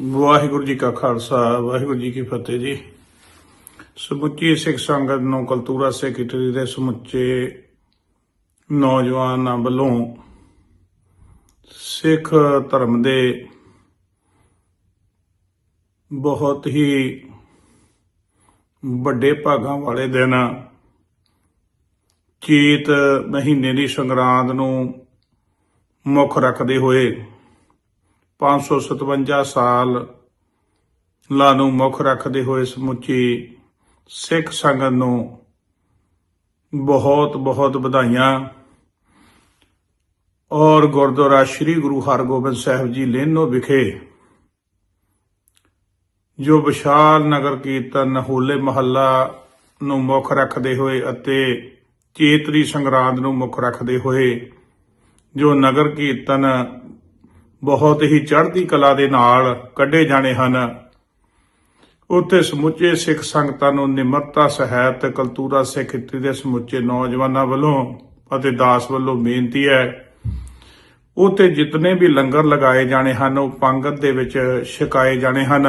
ਵਾਹਿਗੁਰੂ ਜੀ ਕਾ ਖਾਲਸਾ, ਵਾਹਿਗੁਰੂ ਜੀ ਕੀ ਫਤਿਹ ਜੀ। ਸਮੁੱਚੀ ਸਿੱਖ ਸੰਗਤ ਨੂੰ ਕਲਤੂਰਾ ਸੈਕਟਰੀ ਦੇ ਸਮੁੱਚੇ ਨੌਜਵਾਨਾਂ ਵੱਲੋਂ ਸਿੱਖ ਧਰਮ ਦੇ ਬਹੁਤ ਹੀ ਵੱਡੇ ਭਾਗਾਂ ਵਾਲੇ ਦਿਨ ਚੀਤ ਮਹੀਨੇ ਦੀ ਸੰਗਰਾਂਦ ਨੂੰ ਮੁੱਖ ਰੱਖਦੇ ਹੋਏ 557 ਸਾਲ ਲਾ ਨੂੰ ਮੁੱਖ ਰੱਖਦੇ ਹੋਏ ਸਮੁੱਚੀ ਸਿੱਖ ਸੰਗਤ ਨੂੰ ਬਹੁਤ ਬਹੁਤ ਵਧਾਈਆਂ। ਔਰ ਗੁਰਦੁਆਰਾ ਸ੍ਰੀ ਗੁਰੂ ਹਰਗੋਬਿੰਦ ਸਾਹਿਬ ਜੀ ਲੇਨੋ ਵਿਖੇ ਜੋ ਵਿਸ਼ਾਲ ਨਗਰ ਕੀਰਤਨ ਹੋਲੇ ਮਹੱਲਾ ਨੂੰ ਮੁੱਖ ਰੱਖਦੇ ਹੋਏ ਅਤੇ ਚੇਤਰੀ ਸੰਗਰਾਂਦ ਨੂੰ ਮੁੱਖ ਰੱਖਦੇ ਹੋਏ ਜੋ ਨਗਰ ਕੀਰਤਨ ਬਹੁਤ ਹੀ ਚੜ੍ਹਦੀ ਕਲਾ ਦੇ ਨਾਲ ਕੱਢੇ ਜਾਣੇ ਹਨ। ਉੱਥੇ ਸਮੁੱਚੇ ਸਿੱਖ ਸੰਗਤਾਂ ਨੂੰ ਨਿਮਰਤਾ ਸਹਿਤ ਕਲਤੂਰਾ ਸਿੱਖ ਖਿੱਤੇ ਦੇ ਸਮੁੱਚੇ ਨੌਜਵਾਨਾਂ ਵੱਲੋਂ ਅਤੇ ਦਾਸ ਵੱਲੋਂ ਬੇਨਤੀ ਹੈ, ਉੱਥੇ ਜਿਤਨੇ ਵੀ ਲੰਗਰ ਲਗਾਏ ਜਾਣੇ ਹਨ, ਉਹ ਪੰਗਤ ਦੇ ਵਿੱਚ ਛਕਾਏ ਜਾਣੇ ਹਨ।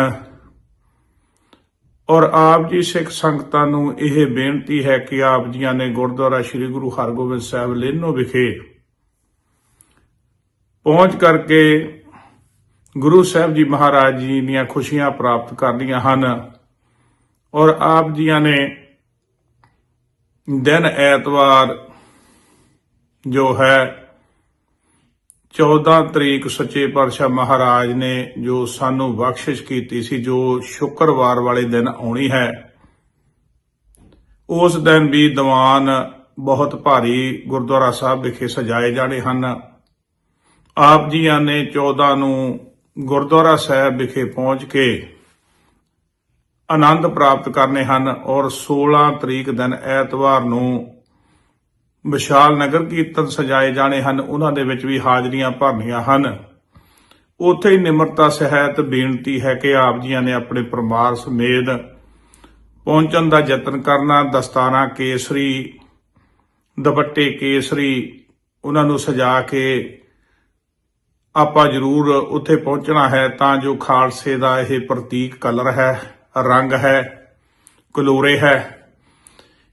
ਔਰ ਆਪ ਜੀ ਸਿੱਖ ਸੰਗਤਾਂ ਨੂੰ ਇਹ ਬੇਨਤੀ ਹੈ ਕਿ ਆਪ ਜੀਆਂ ਨੇ ਗੁਰਦੁਆਰਾ ਸ੍ਰੀ ਗੁਰੂ ਹਰਗੋਬਿੰਦ ਸਾਹਿਬ ਲੇਨੋ ਵਿਖੇ ਪਹੁੰਚ ਕਰਕੇ ਗੁਰੂ ਸਾਹਿਬ ਜੀ ਮਹਾਰਾਜ ਜੀ ਦੀਆਂ ਖੁਸ਼ੀਆਂ ਪ੍ਰਾਪਤ ਕਰਦੀਆਂ ਹਨ ਔਰ ਆਪ ਜੀਆਂ ਨੇ ਦਿਨ ਐਤਵਾਰ ਜੋ ਹੈ 14 ਤਰੀਕ ਸੱਚੇ ਪਾਤਸ਼ਾਹ ਮਹਾਰਾਜ ਨੇ ਜੋ ਸਾਨੂੰ ਬਖਸ਼ਿਸ਼ ਕੀਤੀ ਸੀ, ਜੋ ਸ਼ੁੱਕਰਵਾਰ ਵਾਲੇ ਦਿਨ ਆਉਣੀ ਹੈ, ਉਸ ਦਿਨ ਵੀ ਦੀਵਾਨ ਬਹੁਤ ਭਾਰੀ ਗੁਰਦੁਆਰਾ ਸਾਹਿਬ ਵਿਖੇ ਸਜਾਏ ਜਾਣੇ ਹਨ। ਆਪ ਜੀਆਂ ਨੇ 14 ਨੂੰ ਗੁਰਦੁਆਰਾ ਸਾਹਿਬ ਵਿਖੇ ਪਹੁੰਚ ਕੇ ਆਨੰਦ ਪ੍ਰਾਪਤ ਕਰਨੇ ਹਨ ਔਰ 16 ਤਰੀਕ ਦਿਨ ਐਤਵਾਰ ਨੂੰ ਵਿਸ਼ਾਲ ਨਗਰ ਕੀਰਤਨ ਸਜਾਏ ਜਾਣੇ ਹਨ, ਉਹਨਾਂ ਦੇ ਵਿੱਚ ਵੀ ਹਾਜ਼ਰੀਆਂ ਭਰਨੀਆਂ ਹਨ। ਉੱਥੇ ਹੀ ਨਿਮਰਤਾ, ਸਹਿਤ, ਬੇਨਤੀ ਹੈ ਕਿ ਆਪ ਜੀਆਂ ਨੇ ਆਪਣੇ ਪਰਿਵਾਰ ਸਮੇਤ ਪਹੁੰਚਣ ਦਾ ਯਤਨ ਕਰਨਾ। ਦਸਤਾਨਾ ਕੇਸਰੀ, ਦੁਪੱਟੇ, ਕੇਸਰੀ ਉਹਨਾਂ ਨੂੰ ਸਜਾ ਕੇ ਆਪਾਂ ਜ਼ਰੂਰ ਉੱਥੇ ਪਹੁੰਚਣਾ ਹੈ ਤਾਂ ਜੋ ਖਾਲਸੇ ਦਾ ਇਹ ਪ੍ਰਤੀਕ ਕਲਰ ਹੈ, ਰੰਗ ਹੈ, ਕਲੋਰੇ ਹੈ।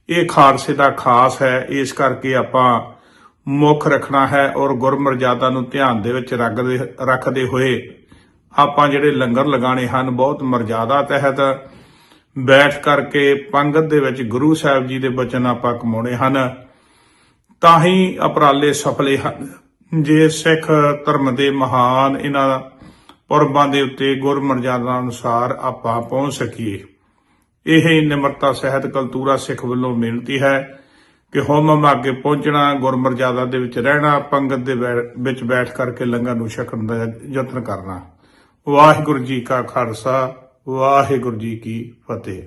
ਇਹ ਖਾਲਸੇ ਦਾ ਖਾਸ ਹੈ, ਇਸ ਕਰਕੇ ਆਪਾਂ ਮੁੱਖ ਰੱਖਣਾ ਹੈ ਔਰ ਗੁਰਮਰਜ਼ਾਦਾ ਨੂੰ ਧਿਆਨ ਦੇ ਵਿੱਚ ਰੱਖਦੇ ਰੱਖਦੇ ਹੋਏ ਆਪਾਂ ਜਿਹੜੇ ਲੰਗਰ ਲਗਾਣੇ ਹਨ, ਬਹੁਤ ਮਰਜ਼ਾਦਾ ਤਹਿਤ ਬੈਠ ਕਰਕੇ ਪੰਗਤ ਦੇ ਵਿੱਚ ਗੁਰੂ ਸਾਹਿਬ ਜੀ ਦੇ ਬਚਨ ਆਪਾਂ ਕਮਾਉਣੇ ਹਨ। ਤਾਂ ਹੀ ਅਪਰਾਲੇ ਸਫਲੇ ਹਨ। ਜੇ ਸਿੱਖ ਧਰਮ ਦੇ ਮਹਾਨ ਇਹਨਾਂ ਪੁਰਬਾਂ ਦੇ ਉੱਤੇ ਗੁਰਮਰਜ਼ਾਦਾ ਅਨੁਸਾਰ ਆਪਾਂ ਪਹੁੰਚ ਸਕੀਏ। ਇਹ ਨਿਮਰਤਾ, ਸਹਿਤ, ਕਲਤੂਰਾ ਸਿੱਖ ਵੱਲੋਂ ਬੇਨਤੀ ਹੈ ਕਿ ਹੋਮ ਅੱਗੇ ਪਹੁੰਚਣਾ, ਗੁਰਮਰਜ਼ਾਦਾ ਦੇ ਵਿੱਚ ਰਹਿਣਾ, ਪੰਗਤ ਦੇ ਬੈ- ਵਿੱਚ ਬੈਠ ਕਰਕੇ ਲੰਗਰ ਨੂੰ ਛਕਣ ਦਾ ਯਤਨ ਕਰਨਾ। ਵਾਹਿਗੁਰੂ ਜੀ ਕਾ ਖਾਲਸਾ, ਵਾਹਿਗੁਰੂ ਜੀ ਕੀ ਫਤਿਹ।